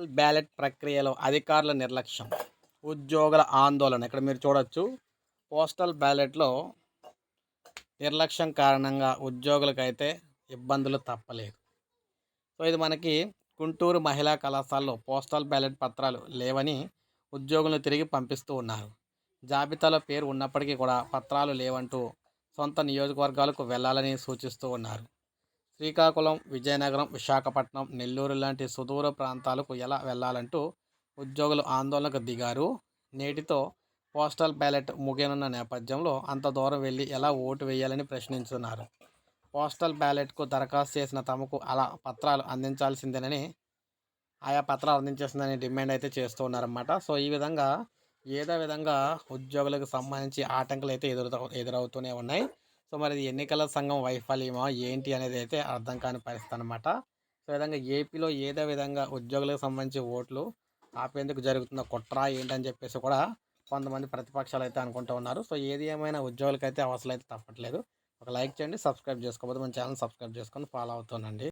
Postal ballot ప్రక్రియలో అధికారుల నిర్లక్ష్యం ఉద్యోగుల ఆందోళన. ఇక్కడ మీరు చూడొచ్చు పోస్టల్ బ్యాలెట్లో నిర్లక్ష్యం కారణంగా ఉద్యోగులకైతే ఇబ్బందులు తప్పలేదు. సో ఇది మనకి గుంటూరు మహిళా కళాశాలలో పోస్టల్ బ్యాలెట్ పత్రాలు లేవని ఉద్యోగులను తిరిగి పంపిస్తూ ఉన్నారు. జాబితాలో పేరు ఉన్నప్పటికీ కూడా పత్రాలు లేవంటూ సొంత నియోజకవర్గాలకు వెళ్ళాలని సూచిస్తూ ఉన్నారు. శ్రీకాకుళం విజయనగరం విశాఖపట్నం నెల్లూరు లాంటి సుదూర ప్రాంతాలకు ఎలా వెళ్ళాలంటూ ఉద్యోగులు ఆందోళనకు దిగారు. నేటితో పోస్టల్ బ్యాలెట్ ముగియనున్న నేపథ్యంలో అంత దూరం వెళ్ళి ఎలా ఓటు వేయాలని ప్రశ్నించున్నారు. పోస్టల్ బ్యాలెట్కు దరఖాస్తు చేసిన తమకు అలా పత్రాలు అందించాల్సిందేనని ఆయా పత్రాలు అందించేసిందని డిమాండ్ అయితే చేస్తూ ఉన్నారన్నమాట సో ఈ విధంగా ఏదో విధంగా ఉద్యోగులకు సంబంధించి ఆటంకాలు అయితే ఎదురు ఎదురవుతూనే ఉన్నాయి. సో మరి ఇది ఎన్నికల సంఘం వైఫల్యమా ఏంటి అనేది అయితే అర్థం కాని పరిస్థితి అనమాట సో విధంగా ఏపీలో ఏదో విధంగా ఉద్యోగులకు సంబంధించి ఓట్లు ఆపేందుకు జరుగుతున్న కుట్ర ఏంటని చెప్పేసి కూడా కొంతమంది ప్రతిపక్షాలు అయితే అనుకుంటూ ఉన్నారు. సో ఏది ఏమైనా ఉద్యోగులకైతే అవసరం అయితే తప్పట్లేదు. ఒక లైక్ చేయండి సబ్స్క్రైబ్ చేసుకోకపోతే మన ఛానల్ సబ్స్క్రైబ్ చేసుకొని ఫాలో అవుతానండి